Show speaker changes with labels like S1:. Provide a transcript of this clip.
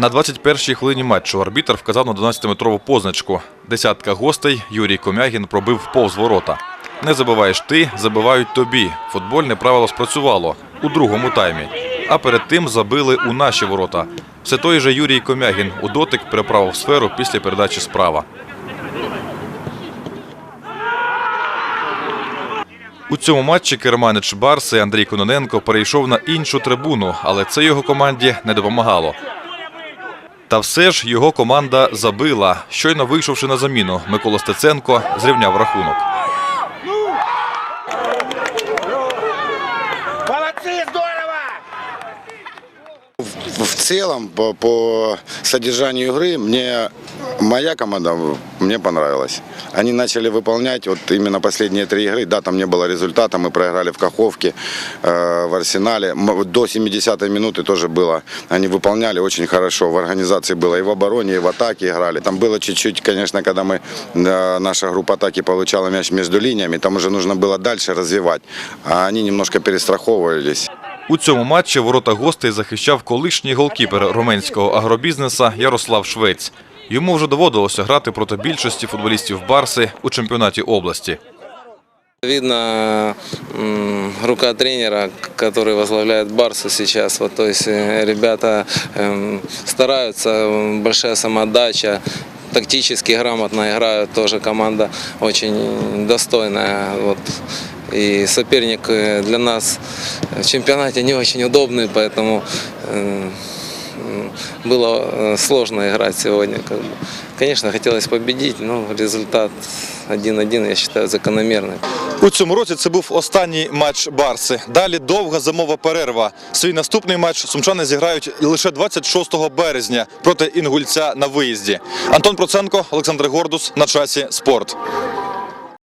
S1: На 21-й хвилині матчу арбітр вказав на 12-метрову позначку. Десятка гостей Юрій Комягін пробив повз ворота. Не забиваєш ти, забивають тобі. Футбольне правило спрацювало у другому таймі. А перед тим забили у наші ворота. Все той же Юрій Комягін у дотик переправив сферу після передачі справа. У цьому матчі керманич Барси Андрій Кононенко перейшов на іншу трибуну, але це його команді не допомагало. Та все ж його команда забила. Щойно вийшовши на заміну, Микола Стеценко зрівняв рахунок.
S2: В целом, по, по содержанию игры, мне моя команда мне понравилась. Они начали выполнять вот именно последние три игры. Да, там не было результата, мы проиграли в Каховке, э, в Арсенале. До 70-й минуты тоже было. Они выполняли очень хорошо. В организации было и в обороне, и в атаке играли. Там было чуть-чуть, конечно, когда мы, э, наша группа атаки получала мяч между линиями, там уже нужно было дальше развивать. А они немножко перестраховывались.
S1: У цьому матчі ворота гостей захищав колишній голкіпер руменського агробізнеса Ярослав Швець. Йому вже доводилося грати проти більшості футболістів Барси у чемпіонаті області.
S3: Видно м, рука тренера, который возглавляет Барсу сейчас. Вот, то есть э, ребята эм, стараются, м, большая самоотдача, тактически грамотно играют. Тоже команда очень достойная. Вот. И соперник э, для нас в чемпионате не очень удобный, поэтому э, м, было э, сложно играть сегодня. как бы. Конечно, хотелось победить, но результат 1-1, я считаю, закономерный.
S1: У цьому році це був останній матч Барси. Далі довга зимова перерва. Свій наступний матч сумчани зіграють лише 26 березня проти інгульця на виїзді. Антон Проценко, Олександр Гордус на часі спорт.